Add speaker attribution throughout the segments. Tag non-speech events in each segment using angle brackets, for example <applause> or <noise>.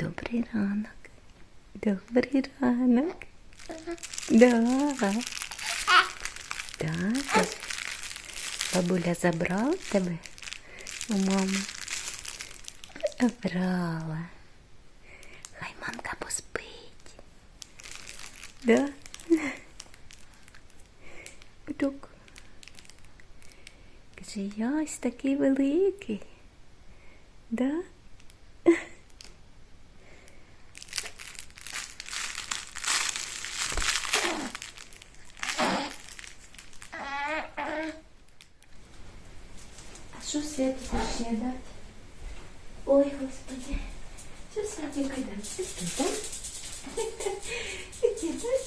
Speaker 1: Добрий ранок. Добрий ранок. Да. Так. Бабуля забрала тебе у мами. Забрала. Хай мамка поспить. Да? Дук. Каже, я ось такий великий. Да? А що Святику? Ой, Господи, що? Такі, так? Такі, так?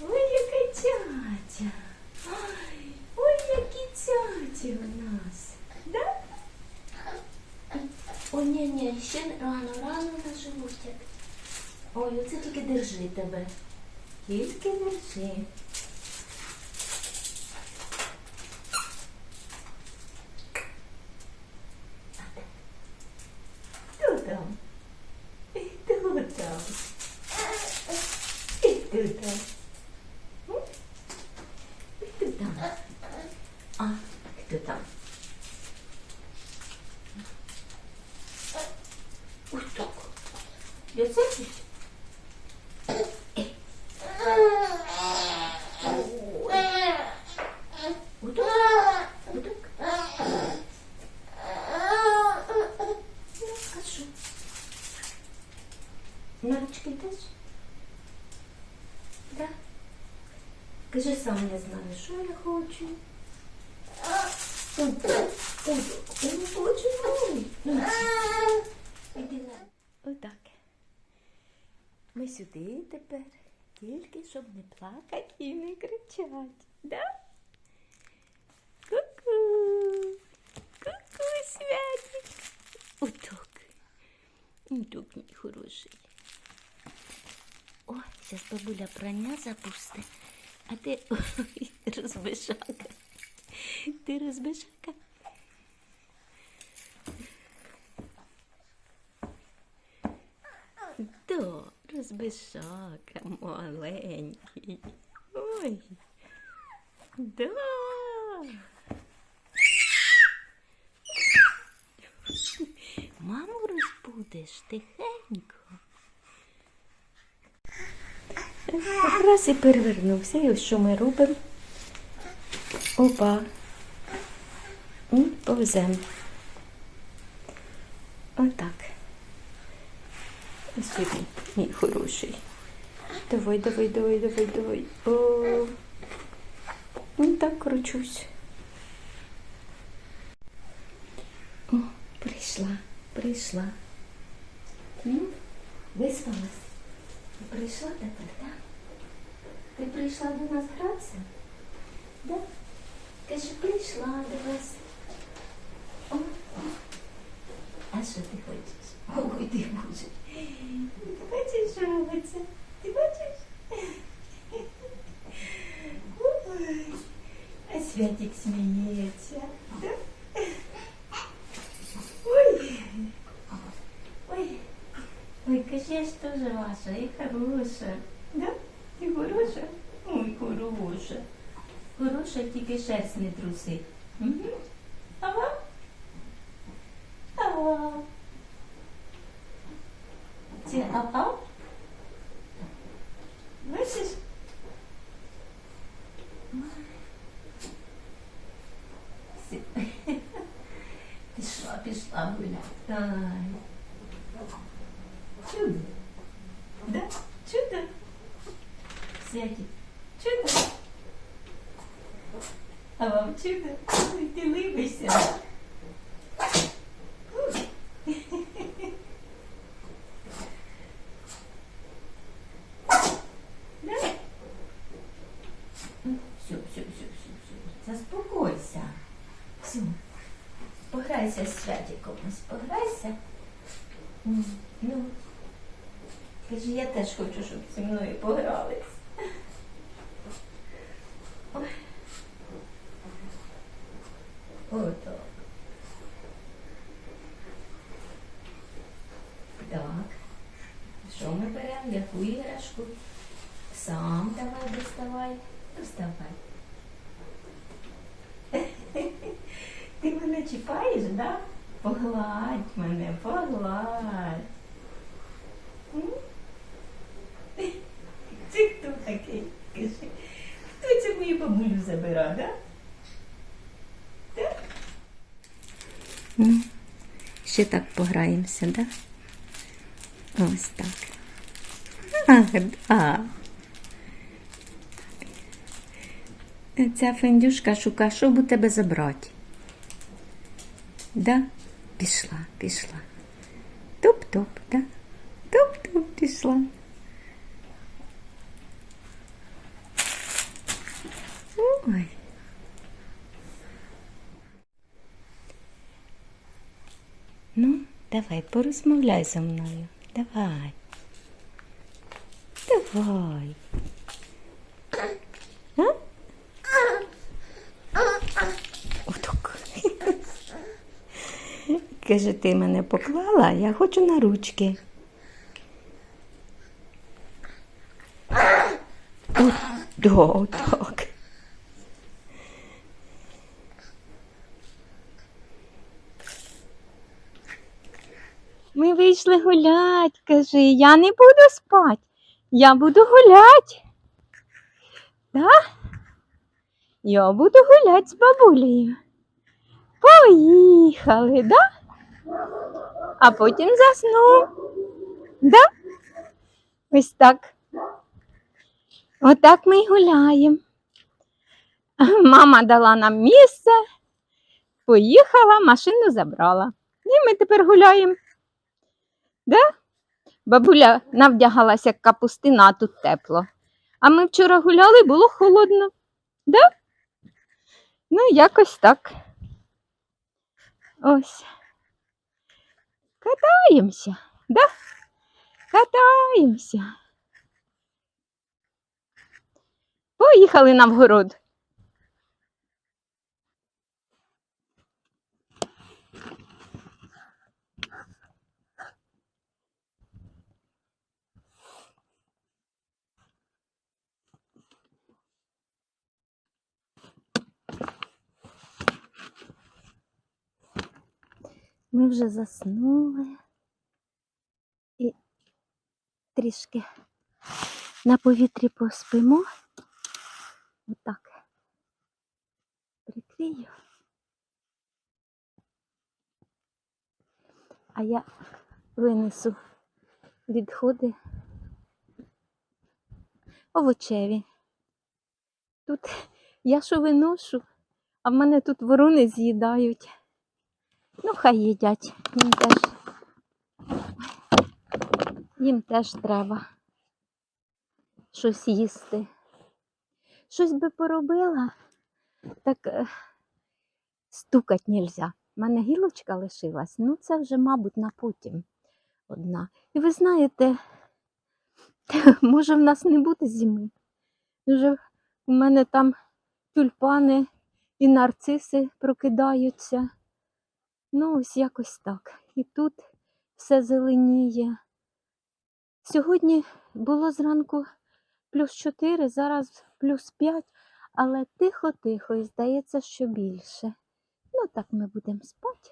Speaker 1: Ой, яка тятя. Ой, які тяті у нас. Да? Ой, ні, ні, ще рано, рано на животик. Ой, оце тільки держи тебе. Тільки держи. Хто там? Хто там? Хто там? М? Хто там? А, хто там? Ось так. Я цеплюсь? Отак? Отак? Ну, скажу. Нарочки теж? Да? Кажи сам не знаю, що я хочу. Отак. Ми сюди тепер, тільки щоб не плакати і не кричати. Да? Ку-ку. Ку-ку, Святик. Отак. Отак, мій хороший. Ой, зараз бабуля прання запусти. А ти ой, розбишака. Ти розбишака. Да, розбишака маленький. Ой. Да. Маму розбудеш тихенько. Раз і перевернувся, і ось що ми робимо. Опа. І повземо. Отак. Ось мій хороший. Давай, давай, давай, давай, давай. О. Ну так кручусь. О, прийшла, прийшла. Ну, виспалась. Ти прийшла тепер, так? Ти прийшла до нас гратися? Да? Каже, прийшла до вас. О, о. А що ти хочеш? Ой, ти боже. Ти бачиш, що робиться? Ти бачиш? Ой, а Святик сміється. Да? Ой. Ой. Ой, каже, я ж теж ваша і хороша. Да? Ти хороша? Ой, хороша. Хороша, тільки шерсть не труси. Угу. Ага. Ага. Це ага? Бачиш? <laughs> Пішла, пішла гуляти. Чудо. Да? Чудо. Святик. Чудо. А? Ой, ти либишся. Все, все, все, все. Заспокойся. Все. Пограйся з Святиком. Пограйся. Ну. Скажи, я теж хочу, щоб зі мною погрались. Отак. ми беремо яку іграшку? Сам давай доставай. Доставай. <laughs> Ти мене чіпаєш, да? Погладь мене, погладь. Це <laughs> хто такий? Скажи. Хто це мою бабулю забирав, да? Ну, ще так пограємося, да? Ось так. Ах, да. Ця фендюшка шукає, що б у тебе забрати. Да? Пішла, пішла. Топ-топ, да? Топ-топ пішла. Ой. Ну, давай, порозмовляй зі мною. Давай. Давай. А? Каже, ти мене поклала, я хочу на ручки. От, да, отак. Ми вийшли гулять, кажи, я не буду спати, я буду гулять. Да? Я буду гулять з бабулею. Поїхали, да? А потім засну. Да? Ось так. Отак ми й гуляємо. Мама дала нам місце, поїхала, машину забрала. І ми тепер гуляємо. Да? Бабуля навдягалася як капустина, а тут тепло. А ми вчора гуляли, було холодно. Да? Ну, якось так. Ось. Катаємося, да? Катаємося. Поїхали на вгород. Ми вже заснули і трішки на повітрі поспимо. Отак. Прикрию. А я винесу відходи овочеві. Тут я що виношу, а в мене тут ворони з'їдають. Ну, хай їдять. Їм теж, їм теж треба щось їсти. Щось би поробила, так е, стукать нельзя. У мене гілочка лишилась, ну це вже, мабуть, на потім одна. І ви знаєте, <laughs> може в нас не буде зими. Вже у мене там тюльпани і нарциси прокидаються. Ну, ось якось так. І тут все зеленіє. Сьогодні було зранку плюс 4, зараз плюс 5, але тихо-тихо, і здається, що більше. Ну, так ми будемо спати.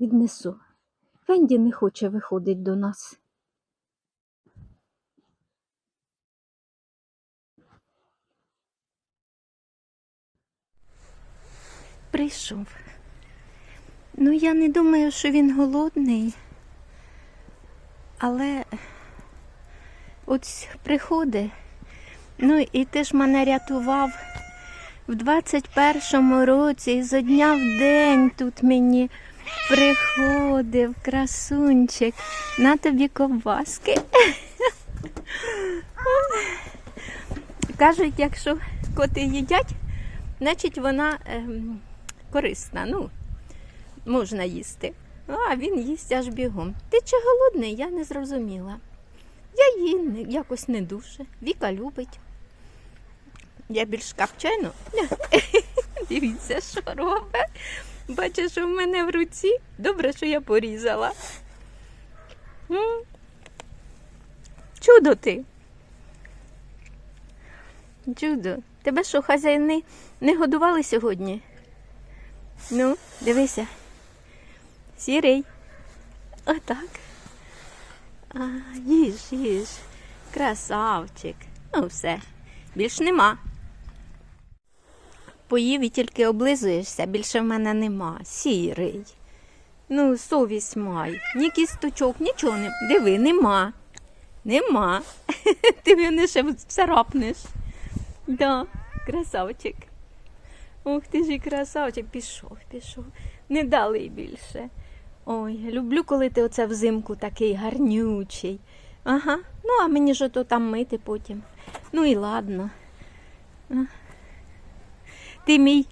Speaker 1: Віднесу. Фенді не хоче виходити до нас. Прийшов. Ну, я не думаю, що він голодний, але от приходить. Ну і ти ж мене рятував в 21-му році і зо дня в день тут мені приходив красунчик. На тобі ковбаски. Кажуть, якщо коти їдять, значить вона ем, корисна. Ну, можна їсти. А він їсть аж бігом. Ти чи голодний? Я не зрозуміла. Я її якось не дуже. Віка любить. Я більш капчайну. <laughs> Дивіться, що робить. Бачиш, в мене в руці. Добре, що я порізала. Чудо ти. Чудо. Тебе що, хазяїни не годували сьогодні? Ну, дивися. Сірий. Отак. А, їж, їж. Красавчик. Ну, все. Більш нема. Поїв і тільки облизуєшся, більше в мене нема. Сірий. Ну, совість май. Ні кісточок, нічого не. Диви, нема. Нема. <laughs> Ти мене ще царапнеш. Да, красавчик. Ух ти ж і красавчик. Пішов, пішов. Не дали більше. Ой, люблю, коли ти оце взимку такий гарнючий. Ага. Ну, а мені ж ото там мити потім. Ну і ладно. Ти мій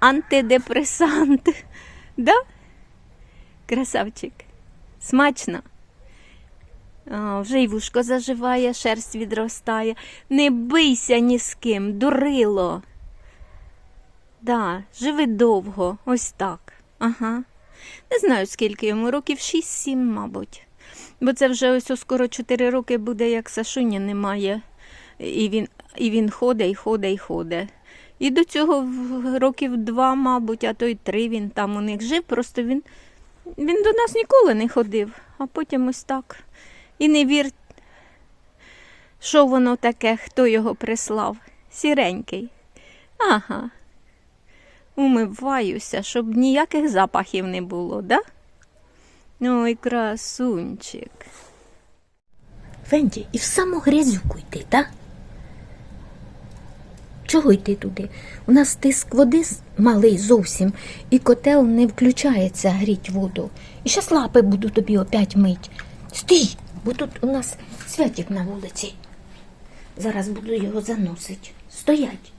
Speaker 1: антидепресант. Да? Красавчик. Смачно. А, вже й вушко заживає, шерсть відростає. Не бийся ні з ким, дурило. Да, живи довго, ось так. Ага. Не знаю, скільки йому років, 6-7, мабуть. Бо це вже ось скоро 4 роки буде, як Сашуня немає. І він, і він ходить, і ходить, і ходить. І до цього років два, мабуть, а то й три він там у них жив. Просто він, він до нас ніколи не ходив, а потім ось так. І не вір, що воно таке, хто його прислав. Сіренький. Ага. Умиваюся, щоб ніяких запахів не було, да? Ой, красунчик.
Speaker 2: Фенді, і в саму грязюку йти, так? Чого йти туди? У нас тиск води малий зовсім, і котел не включається гріть воду. І щас лапи буду тобі опять мить. Стій, бо тут у нас святик на вулиці. Зараз буду його заносити. Стоять.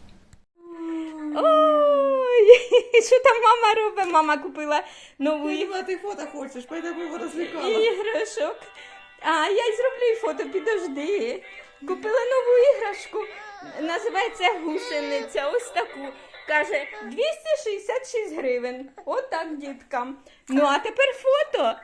Speaker 2: <laughs>
Speaker 1: Що там мама робить? Мама купила нову
Speaker 3: Я ти фото хочеш, поэтому його розвлікала.
Speaker 1: іграшок. А я й зроблю фото, підожди. Купила нову іграшку. Називається гусениця. Ось таку. Каже, 266 гривень. Отак, діткам. Ну, а тепер фото.